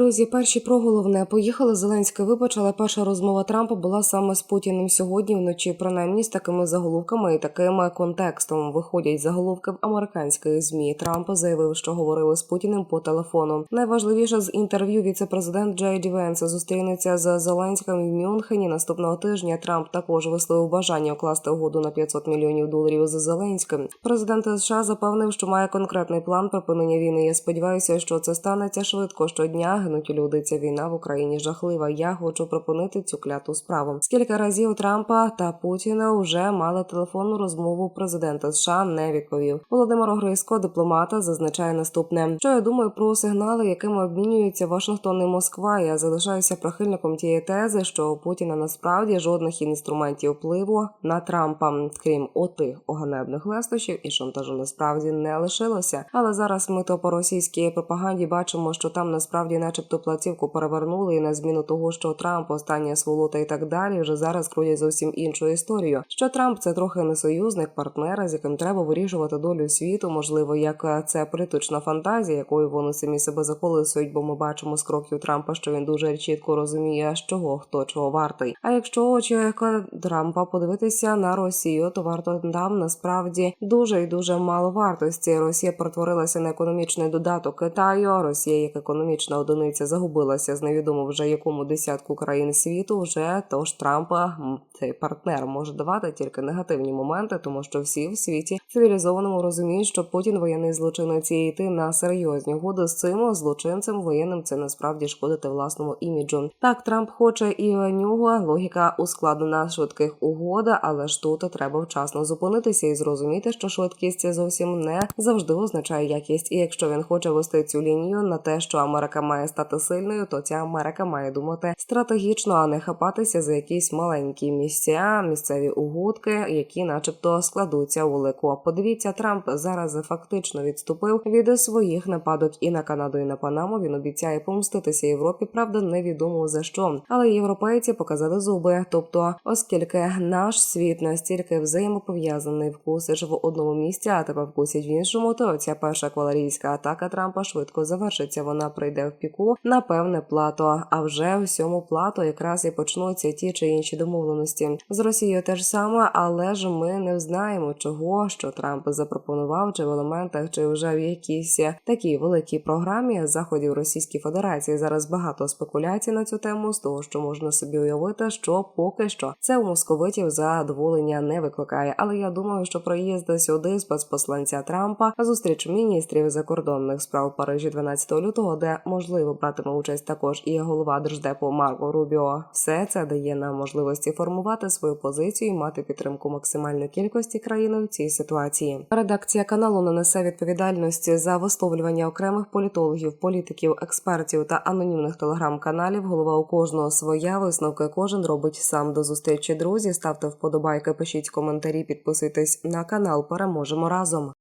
Друзі, перші про головне поїхали. Зеленський вибач, але перша розмова Трампа була саме з Путіним сьогодні вночі. Принаймні з такими заголовками і таким контекстом виходять заголовки в американських змі. Трамп заявив, що говорили з Путіним по телефону. Найважливіше з інтерв'ю віце-президент Джей Ді Венс зустрінеться з Зеленським в Мюнхені наступного тижня. Трамп також висловив бажання укласти угоду на 500 мільйонів доларів з Зеленським. Президент США запевнив, що має конкретний план припинення війни. Я сподіваюся, що це станеться швидко. Щодня гинуть люди. Ця війна в Україні жахлива. Я хочу припинити цю кляту справу. Скільки разів Трампа та Путіна вже мали телефонну розмову. Президента США не відповів. Володимир Огризко, дипломата, зазначає наступне: що я думаю про сигнали, якими обмінюються Вашингтон і Москва. Я залишаюся прихильником тієї тези, що у Путіна насправді жодних інструментів впливу на Трампа, крім отих оганебних лестощів і шантажу насправді не лишилося. Але зараз ми то по російській пропаганді бачимо, що там насправді, начебто, платівку перевернули, і на зміну того, що Трамп остання сволота і так далі, вже зараз крутять зовсім іншу історію. Що Трамп це трохи не союзник, партнер, з яким треба вирішувати долю світу. Можливо, як це політична фантазія, якою вони самі себе заколисують, бо ми бачимо з кроків Трампа, що він дуже чітко розуміє, чого хто чого вартий. А якщо очі Трампа подивитися на Росію, то варто там насправді дуже і дуже мало вартості. Росія перетворилася на економічний додаток Китаю. Росія як економічна одиниця загубилася з невідомо вже якому десятку країн світу. Вже тож Трампа цей партнер може давати тільки негативні моменти, тому що всі в світі цивілізованому розуміють, що Путін воєнний злочинець і йти на серйозні угоди з цим злочинцем воєнним це насправді шкодити власному іміджу. Так Трамп хоче і в нього логіка ускладнена швидких угод, але ж тут треба вчасно зупинитися і зрозуміти, що швидкість зовсім не завжди означає якість. І якщо він хоче вести цю лінію на те, що Америка має стати сильною, то ця Америка має думати стратегічно, а не хапатися за якісь маленькі місця, місцеві угодки, які, начебто, складуться у велику. Подивіться, Трамп зараз фактично відступив від своїх нападок і на Канаду, і на Панаму. Він обіцяє помститися Європі. Правда, невідомо за що. Але європейці показали зуби. Тобто, оскільки наш світ настільки взаємопов'язаний, вкусиш в одному місці, а тебе вкусять в іншому, то ця перша кавалерійська атака Трампа швидко завершиться. Вона прийде в піку на певне плато. А вже в сьому плато якраз і почнуться ті чи інші домовленості з Росією. Те ж саме, але ж ми не знаємо, чого що Трамп запропонував, чи в елементах, чи вже в якійсь такій великій програмі заходів Російської Федерації. Зараз багато спекуляцій на цю тему з того, що можна собі уявити, що поки що це у московитів задоволення не викликає. Але я думаю, що проїзд сюди спецпосланця Трампа, зустріч міністрів закордонних справ Парижі 12 лютого, де можливо братиме участь також і голова держдепу Марко Рубіо. Все це дає нам можливості формувати свою позицію і мати підтримку максимальної кількості країн в цій ситуації. Редакція каналу не несе відповідальності за висловлювання окремих політологів, політиків, експертів та анонімних телеграм-каналів. Голова у кожного своя висновки кожен робить сам до зустрічі. Друзі, ставте вподобайки, пишіть коментарі, підписуйтесь на канал. Переможемо разом.